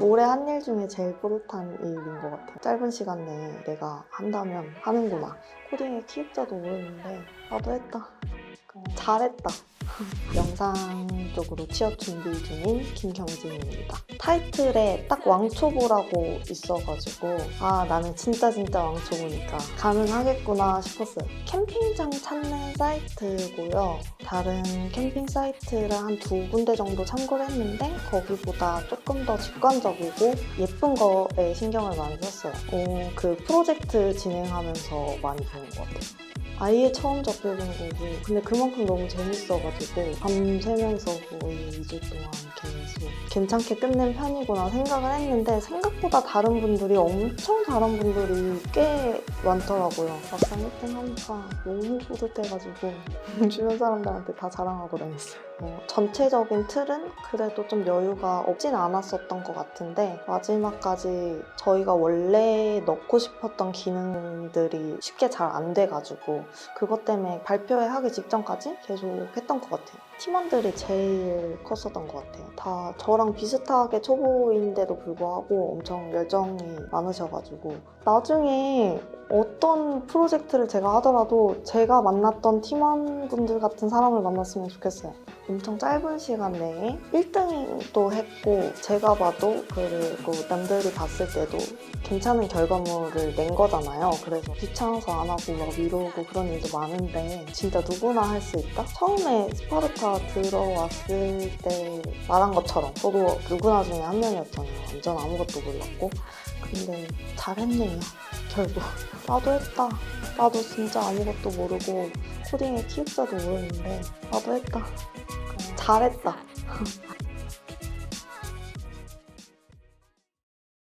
올해 한 일 중에 제일 뿌듯한 일인 것 같아요. 짧은 시간 내에 내가 한다면 하는구나. 코딩의 키입자도 모르는데 나도 했다. 잘했다. 영상 쪽으로 취업 준비 중인 김경진입니다. 타이틀에 딱 왕초보라고 있어가지고 아 나는 진짜 진짜 왕초보니까 가능하겠구나 싶었어요. 캠핑장 찾는 사이트고요. 다른 캠핑 사이트를 한 두 군데 정도 참고를 했는데 거기보다 조금 더 직관적이고 예쁜 거에 신경을 많이 썼어요. 어, 그 프로젝트 진행하면서 많이 보는 것 같아요. 아예 처음 접해본 거고 근데 그만큼 너무 재밌어가지고 밤새면서 거의 2주 동안 계속 괜찮게 끝낸 편이구나 생각을 했는데 생각보다 다른 분들이 엄청 잘한 분들이 꽤 많더라고요. 막상 1등 하니까 너무 뿌듯해가지고 주변 사람들한테 다 자랑하고 다녔어요 어, 전체적인 틀은 그래도 좀 여유가 없진 않았었던 것 같은데 마지막까지 저희가 원래 넣고 싶었던 기능들이 쉽게 잘 안 돼가지고 그것 때문에 발표회 하기 직전까지 계속 했던 것 같아요. 팀원들이 제일 컸었던 것 같아요. 다 저랑 비슷하게 초보인데도 불구하고 엄청 열정이 많으셔가지고 나중에 어떤 프로젝트를 제가 하더라도 제가 만났던 팀원분들 같은 사람을 만났으면 좋겠어요. 엄청 짧은 시간 내에 1등도 했고 제가 봐도 그리고 남들이 봤을 때도 괜찮은 결과물을 낸 거잖아요. 그래서 귀찮아서 안 하고 막 미루고 그런 일도 많은데 진짜 누구나 할 수 있다? 처음에 스파르타 들어왔을 때 말한 것처럼 저도 누구나 중에 한 명이었잖아요. 완전 아무것도 몰랐고 근데 잘했네요. 결국 나도 했다. 나도 진짜 아무것도 모르고 코딩의 키입자도 모르는데 나도 했다. 잘했다.